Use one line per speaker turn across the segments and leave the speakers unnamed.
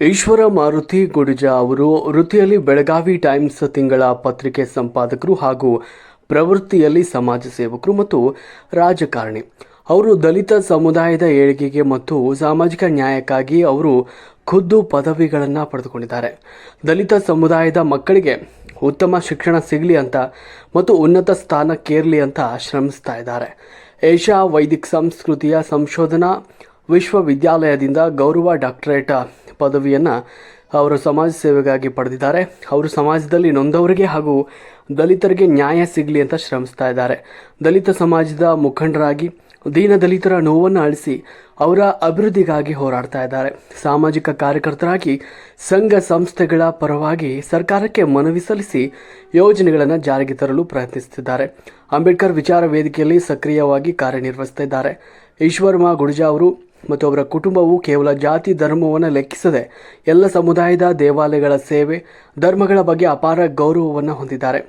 ಈಶ್ವರ ಮಾರುತಿ ಗುಡಿಜ ಅವರು ವೃತ್ತಿಯಲ್ಲಿ ಬೆಳಗಾವಿ ಟೈಮ್ಸ್ ತಿಂಗಳ ಪತ್ರಿಕೆ ಸಂಪಾದಕರು ಹಾಗೂ ಪ್ರವೃತ್ತಿಯಲ್ಲಿ ಸಮಾಜ ಸೇವಕರು ಮತ್ತು ರಾಜಕಾರಣಿ. ಅವರು ದಲಿತ ಸಮುದಾಯದ ಏಳಿಗೆಗೆ ಮತ್ತು ಸಾಮಾಜಿಕ ನ್ಯಾಯಕ್ಕಾಗಿ ಅವರು ಖುದ್ದು ಪದವಿಗಳನ್ನು ಪಡೆದುಕೊಂಡಿದ್ದಾರೆ. ದಲಿತ ಸಮುದಾಯದ ಮಕ್ಕಳಿಗೆ ಉತ್ತಮ ಶಿಕ್ಷಣ ಸಿಗಲಿ ಅಂತ ಮತ್ತು ಉನ್ನತ ಸ್ಥಾನಕ್ಕೇರಲಿ ಅಂತ ಶ್ರಮಿಸ್ತಾ ಇದ್ದಾರೆ. ಏಷ್ಯಾ ವೈದಿಕ ಸಂಸ್ಕೃತಿಯ ಸಂಶೋಧನಾ ವಿಶ್ವವಿದ್ಯಾಲಯದಿಂದ ಗೌರವ ಡಾಕ್ಟರೇಟ್ ಪದವಿಯನ್ನು ಅವರು ಸಮಾಜ ಸೇವೆಗಾಗಿ ಪಡೆದಿದ್ದಾರೆ. ಅವರು ಸಮಾಜದಲ್ಲಿ ನೊಂದವರಿಗೆ ಹಾಗೂ ದಲಿತರಿಗೆ ನ್ಯಾಯ ಸಿಗಲಿ ಅಂತ ಶ್ರಮಿಸ್ತಾ ಇದ್ದಾರೆ. ದಲಿತ ಸಮಾಜದ ಮುಖಂಡರಾಗಿ, ದೀನ ದಲಿತರ ನೋವನ್ನು ಅಳಿಸಿ ಅವರ ಅಭಿವೃದ್ಧಿಗಾಗಿ ಹೋರಾಡ್ತಾ ಇದ್ದಾರೆ. ಸಾಮಾಜಿಕ ಕಾರ್ಯಕರ್ತರಾಗಿ, ಸಂಘ ಸಂಸ್ಥೆಗಳ ಪರವಾಗಿ ಸರ್ಕಾರಕ್ಕೆ ಮನವಿ ಸಲ್ಲಿಸಿ ಯೋಜನೆಗಳನ್ನು ಜಾರಿಗೆ ತರಲು ಪ್ರಯತ್ನಿಸುತ್ತಿದ್ದಾರೆ. ಅಂಬೇಡ್ಕರ್ ವಿಚಾರ ವೇದಿಕೆಯಲ್ಲಿ ಸಕ್ರಿಯವಾಗಿ ಕಾರ್ಯನಿರ್ವಹಿಸುತ್ತಿದ್ದಾರೆ ಇದ್ದಾರೆ. ಮಾ ಗುಡಿಜಾ ಅವರು ಮತ್ತು ಅವರ ಕುಟುಂಬವು ಕೇವಲ ಜಾತಿ ಧರ್ಮವನ್ನು ಲೆಕ್ಕಿಸದೆ ಎಲ್ಲ ಸಮುದಾಯದ ದೇವಾಲಯಗಳ ಸೇವೆ, ಧರ್ಮಗಳ ಬಗ್ಗೆ ಅಪಾರ ಗೌರವವನ್ನು ಹೊಂದಿದ್ದಾರೆ.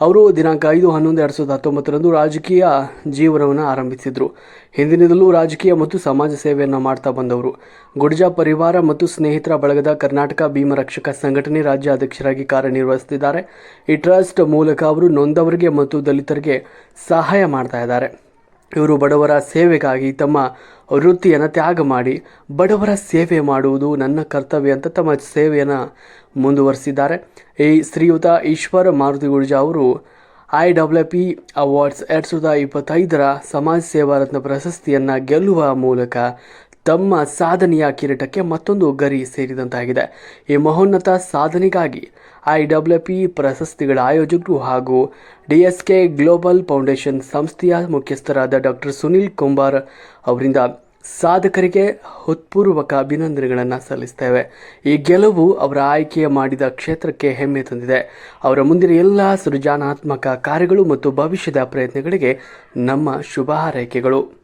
ಅವರು ದಿನಾಂಕ ಐದು, ಹನ್ನೊಂದು, ಎರಡು ಸಾವಿರದ ಹತ್ತೊಂಬತ್ತರಂದು ರಾಜಕೀಯ ಜೀವನವನ್ನು ಆರಂಭಿಸಿದರು. ಹಿಂದಿನಿಂದಲೂ ರಾಜಕೀಯ ಮತ್ತು ಸಮಾಜ ಸೇವೆಯನ್ನು ಮಾಡ್ತಾ ಬಂದವರು. ಗುಡ್ಜಾ ಪರಿವಾರ ಮತ್ತು ಸ್ನೇಹಿತರ ಬಳಗದ ಕರ್ನಾಟಕ ಭೀಮರಕ್ಷಕ ಸಂಘಟನೆ ರಾಜ್ಯ ಅಧ್ಯಕ್ಷರಾಗಿ ಕಾರ್ಯನಿರ್ವಹಿಸುತ್ತಿದ್ದಾರೆ. ಈ ಟ್ರಸ್ಟ್ ಮೂಲಕ ಅವರು ನೊಂದವರಿಗೆ ಮತ್ತು ದಲಿತರಿಗೆ ಸಹಾಯ ಮಾಡ್ತಾ ಇದ್ದಾರೆ. ಇವರು ಬಡವರ ಸೇವೆಗಾಗಿ ತಮ್ಮ ವೃತ್ತಿಯನ್ನು ತ್ಯಾಗ ಮಾಡಿ ಬಡವರ ಸೇವೆ ಮಾಡುವುದು ನನ್ನ ಕರ್ತವ್ಯ ಅಂತ ತಮ್ಮ ಸೇವೆಯನ್ನು ಮುಂದುವರಿಸಿದ್ದಾರೆ. ಈ ಶ್ರೀಯುತ ಈಶ್ವರ ಮಾರುತಿ ಗುರ್ಜಾ ಅವರು ಐ ಡಬ್ಲ್ಯೂ ಪಿ ಅವಾರ್ಡ್ಸ್ ಎರಡು ಸಾವಿರದ ಇಪ್ಪತ್ತೈದರ ಸಮಾಜ ಸೇವಾ ರತ್ನ ಪ್ರಶಸ್ತಿಯನ್ನು ಗೆಲ್ಲುವ ಮೂಲಕ ತಮ್ಮ ಸಾಧನೆಯ ಕಿರೀಟಕ್ಕೆ ಮತ್ತೊಂದು ಗರಿ ಸೇರಿದಂತಾಗಿದೆ. ಈ ಮಹೋನ್ನತ ಸಾಧನೆಗಾಗಿ ಐ ಡಬ್ಲ್ಯೂ ಪಿ ಪ್ರಶಸ್ತಿಗಳ ಆಯೋಜಕರು ಹಾಗೂ D S K global foundation ಸಂಸ್ಥೆಯ ಮುಖ್ಯಸ್ಥರಾದ ಡಾಕ್ಟರ್ ಸುನಿಲ್ ಕುಂಬಾರ್ ಅವರಿಂದ ಸಾಧಕರಿಗೆ ಹೃತ್ಪೂರ್ವಕ ಅಭಿನಂದನೆಗಳನ್ನು ಸಲ್ಲಿಸ್ತೇವೆ ಈ ಗೆಲುವು ಅವರ ಆಯ್ಕೆ ಮಾಡಿದ ಕ್ಷೇತ್ರಕ್ಕೆ ಹೆಮ್ಮೆ ತಂದಿದೆ. ಅವರ ಮುಂದಿನ ಎಲ್ಲ ಸೃಜನಾತ್ಮಕ ಕಾರ್ಯಗಳು ಮತ್ತು ಭವಿಷ್ಯದ ಪ್ರಯತ್ನಗಳಿಗೆ ನಮ್ಮ ಶುಭ ಹಾರೈಕೆಗಳು.